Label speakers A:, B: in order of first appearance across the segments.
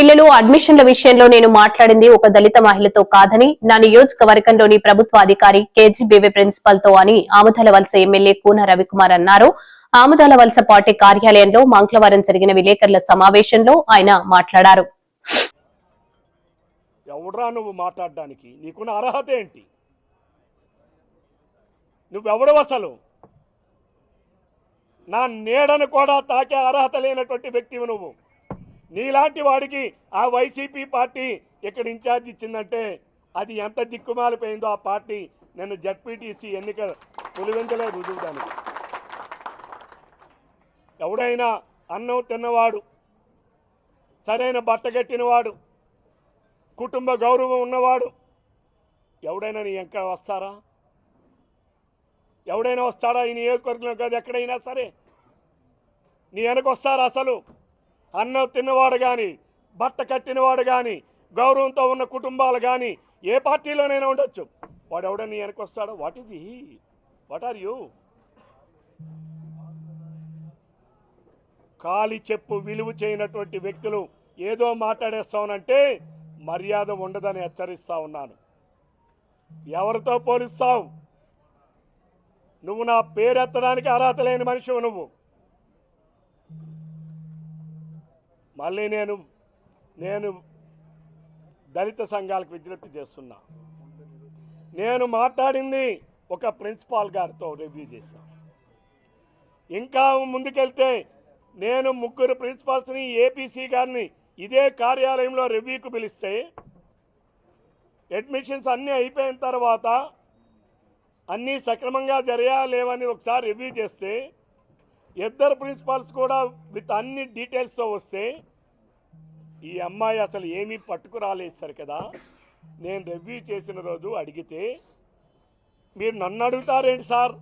A: పిల్లలు అడ్మిషన్ల విషయంలో నేను మాట్లాడింది ఒక దళిత మహిళతో కాదని నా నియోజకవర్గంలోని ప్రభుత్వ అధికారి కేజీబీవీ ప్రిన్సిపల్తో అని ఆముదాల వలస ఎమ్మెల్యే కూన రవికుమార్ అన్నారు. ఆముదాల వలస పార్టీ కార్యాలయంలో మంగళవారం జరిగిన విలేకరుల సమావేశంలో ఆయన మాట్లాడారు.
B: ఎవడ్రా నువ్వు మాట్లాడడానికి? నీకున్న అర్హత ఏంటి? నువ్వెవడవు అసలు? నా నీడను కూడా తాకే అర్హత లేనటువంటి వ్యక్తివి నువ్వు. నీలాంటి వాడికి ఆ వైసీపీ పార్టీ ఇక్కడ ఇన్ఛార్జ్ ఇచ్చిందంటే అది ఎంత దిక్కుమాలిపోయిందో ఆ పార్టీ నన్ను జడ్పీటీసీ ఎన్నిక పులివెందులే రుజువు ఎవడైనా అన్నం తిన్నవాడు సరైన బట్ట కట్టినవాడు కుటుంబ గౌరవం ఉన్నవాడు ఎవడైనా నీ వెంక వస్తారా? ఎవడైనా వస్తాడా? ఈ నియోజకవర్గంలో కాదు ఎక్కడైనా సరే. నీ వెనక వస్తారా అసలు? అన్నం తిన్నవాడు కానీ బట్ట కట్టినవాడు కానీ గౌరవంతో ఉన్న కుటుంబాలు కానీ ఏ పార్టీలోనైనా ఉండొచ్చు. వాడు ఎవడని వెనకొస్తాడో వెనక వాట్ ఇది వాట్ ఆర్ యూ కాలి చెప్పు విలువ చేయనటువంటి వ్యక్తులు ఏదో మాట్లాడేస్తావునంటే మర్యాద ఉండదని హెచ్చరిస్తా ఉన్నాను. ఎవరితో పోలిస్తావు? నువ్వు నా పేరెత్తడానికి అర్హత లేని మనిషివు నువ్వు. మళ్ళీ నేను నేను దళిత సంఘాలకు విజ్ఞప్తి చేస్తున్నా. నేను మాట్లాడింది ఒక ప్రిన్సిపాల్ గారితో రివ్యూ చేశాను ఇంకా ముందుకెళ్తే నేను ముగ్గురు ప్రిన్సిపాల్స్ని ఏపీసీ గారిని ఇదే కార్యాలయంలో రివ్యూకు పిలిస్తే అడ్మిషన్స్ అన్నీ అయిపోయిన తర్వాత అన్నీ సక్రమంగా జరిగా లేవని ఒకసారి రివ్యూ చేస్తే ఇద్దరు ప్రిన్సిపాల్స్ కూడా విత్ అన్ని డీటెయిల్స్తో వస్తే ఈ అమ్మాయి అసలు ఏమీ పట్టుకురాలేదు కదా. నేను రివ్యూ చేసిన రోజు అడిగితే మీరు నన్ను అడుగుతారేంటి సార్?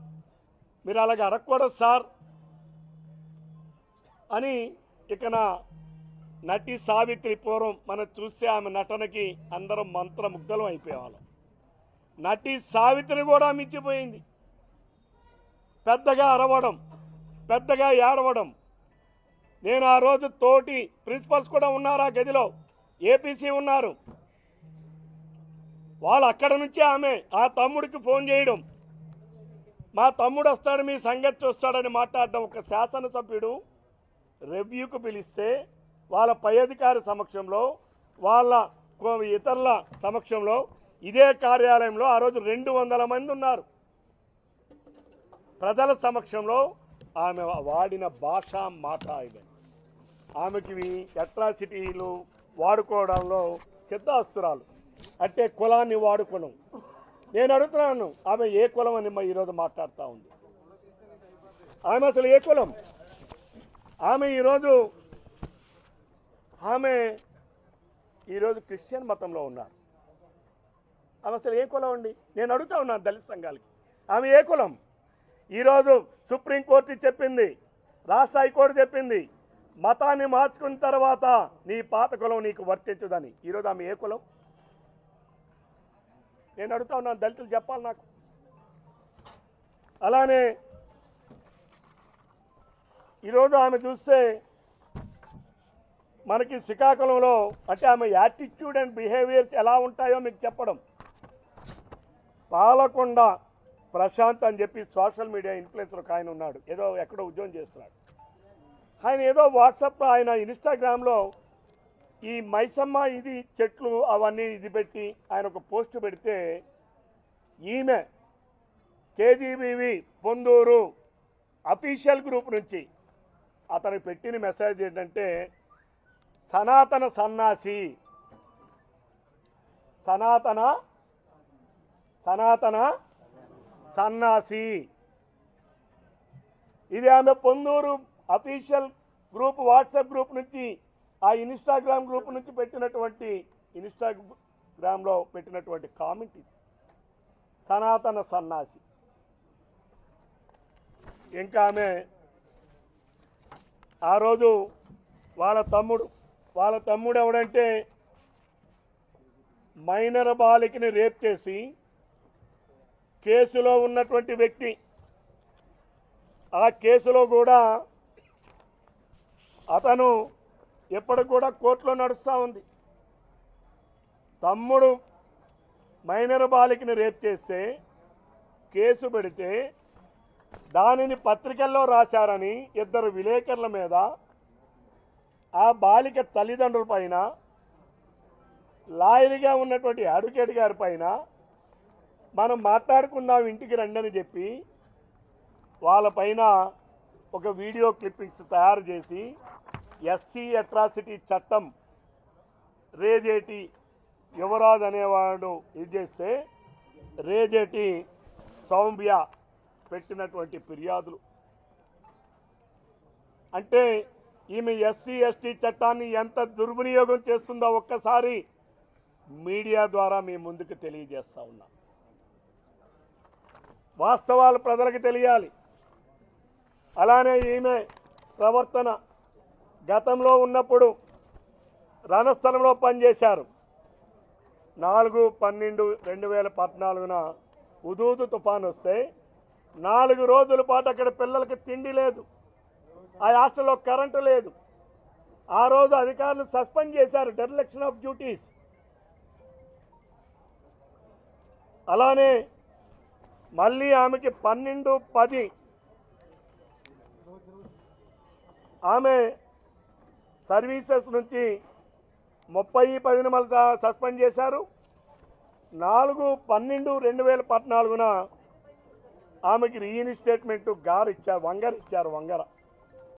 B: మీరు అలాగ అడగకూడదు సార్ అని ఇక నా నటి సావిత్రి పూర్వం మనం చూస్తే ఆమె నటనకి అందరం మంత్రముగ్ధలం అయిపోయేవాళ్ళం. నటి సావిత్రి కూడా మించిపోయింది. పెద్దగా అరవడం పెద్దగా ఏడవడం నేను ఆ రోజు తోటి ప్రిన్సిపల్స్ కూడా ఉన్నారు ఆ గదిలో? ఏపీసీ ఉన్నారు. వాళ్ళు అక్కడ నుంచి ఆమె ఆ తమ్ముడికి ఫోన్ చేయడం. మా తమ్ముడు వస్తాడు మీ సంగతి చూస్తాడని మాట్లాడడం. ఒక శాసనసభ్యుడు రెవ్యూకు పిలిస్తే వాళ్ళ పై అధికారి సమక్షంలో వాళ్ళ ఇతరుల సమక్షంలో ఇదే కార్యాలయంలో ఆ రోజు రెండు వందల మంది ఉన్నారు. ప్రజల సమక్షంలో ఆమె వాడిన భాష మాట ఇది ఆమెకి అట్రాసిటీలు వాడుకోవడంలో సిద్ధాస్తురాలు. అంటే కులాన్ని వాడుకోవడం నేను అడుగుతున్నాను ఆమె ఏ కులం అని మా ఈరోజు మాట్లాడుతూ ఉంది? ఆమె అసలు ఏ కులం? ఆమె ఈరోజు ఆమె ఈరోజు క్రిస్టియన్ మతంలో ఉన్నారు. ఆమె అసలు ఏ కులం అండి? నేను అడుగుతా ఉన్నాను దళిత సంఘాలకి. ఆమె ఏ కులం? ఈరోజు సుప్రీంకోర్టు చెప్పింది రాష్ట్ర హైకోర్టు చెప్పింది మతాన్ని మార్చుకున్న తర్వాత నీ పాత కులం నీకు వర్తించదని. ఈరోజు ఆమె ఏ కులం? నేను అడుగుతా ఉన్నాను దళితులు చెప్పాలి నాకు. అలానే ఈరోజు ఆమె చూస్తే మనకి శ్రీకాకుళంలో అంటే ఆమె యాటిట్యూడ్ అండ్ బిహేవియర్స్ ఎలా ఉంటాయో మీకు చెప్పడం. పాలకొండ ప్రశాంత్ అని చెప్పి సోషల్ మీడియా ఇన్ఫ్లుయెన్సర్ ఒక ఆయన ఉన్నాడు. ఏదో ఎక్కడో ఉద్యోగం చేస్తున్నాడు. ఆయన ఏదో వాట్సాప్లో ఆయన ఇన్స్టాగ్రామ్లో ఈ మైసమ్మ ఇది చెట్లు అవన్నీ ఇది పెట్టి ఆయన ఒక పోస్ట్ పెడితే ఈమె కేజీబీవి పొందూరు అఫీషియల్ గ్రూప్ నుంచి అతను పెట్టిన మెసేజ్ ఏంటంటే సనాతన సన్నాసి. సనాతన సనాతన సన్నాసి. ఇది ఆమె Ponduru official group WhatsApp group నుంచి ఆ ఇన్స్టాగ్రామ్ గ్రూప్ నుంచి పెట్టినటువంటి ఇన్స్టాగ్రామ్లో పెట్టినటువంటి కామెంట్ ఇది. సనాతన సన్నాసి. ఇంకా ఆమె ఆ రోజు వాళ్ళ తమ్ముడు వాళ్ళ తమ్ముడు ఎవడంటే మైనర్ బాలికని రేప్ చేసి కేసులో ఉన్నటువంటి వ్యక్తి ఆ కేసులో కూడా అతను ఇప్పటికి కూడా కోర్టులో నడుస్తూ ఉంది. తమ్ముడు మైనర్ బాలికని రేప్ చేస్తే కేసు పెడితే దానిని పత్రికల్లో రాశారని ఇద్దరు విలేకరుల మీద ఆ బాలిక తల్లిదండ్రుల పైన లాయర్గా ఉన్నటువంటి అడ్వకేట్ గారి పైన మనం మాట్లాడుకుందాం ఇంటికి రండని చెప్పి వాళ్ళపైన ఒక వీడియో క్లిప్పింగ్స్ తయారు చేసి ఎస్సీ అట్రాసిటీ చట్టం రేజేటి యువరాజ్ అనేవాడు ఇది చేస్తే రేజేటి సౌమ్య పెట్టినటువంటి ఫిర్యాదులు. అంటే ఈమె ఎస్సీ ఎస్టీ చట్టాన్ని ఎంత దుర్వినియోగం చేస్తుందో ఒక్కసారి మీడియా ద్వారా మీ ముందుకు తెలియజేస్తా ఉన్నా. వాస్తవాలు ప్రజలకు తెలియాలి. అలానే ఈమె ప్రవర్తన గతంలో ఉన్నప్పుడు రణస్థలంలో పనిచేశారు. నాలుగు పన్నెండు రెండు వేల పద్నాలుగున ఉదూదు తుఫాన్ వస్తే నాలుగు రోజుల పాటు అక్కడ పిల్లలకి తిండి లేదు. ఆ హాస్టల్లో కరెంటు లేదు. ఆ రోజు అధికారులు సస్పెండ్ చేశారు డెర్లెక్షన్ ఆఫ్ డ్యూటీస్. అలానే మళ్ళీ ఆమెకి పన్నెండు పది. ఆమె సర్వీసెస్ నుంచి ముప్పై పదినమల సస్పెండ్ చేశారు. నాలుగు పన్నెండు రెండు వేల పద్నాలుగున ఆమెకి రీఇన్స్టేట్మెంట్ గారు ఇచ్చారు వంగర్ ఇచ్చారు వంగర.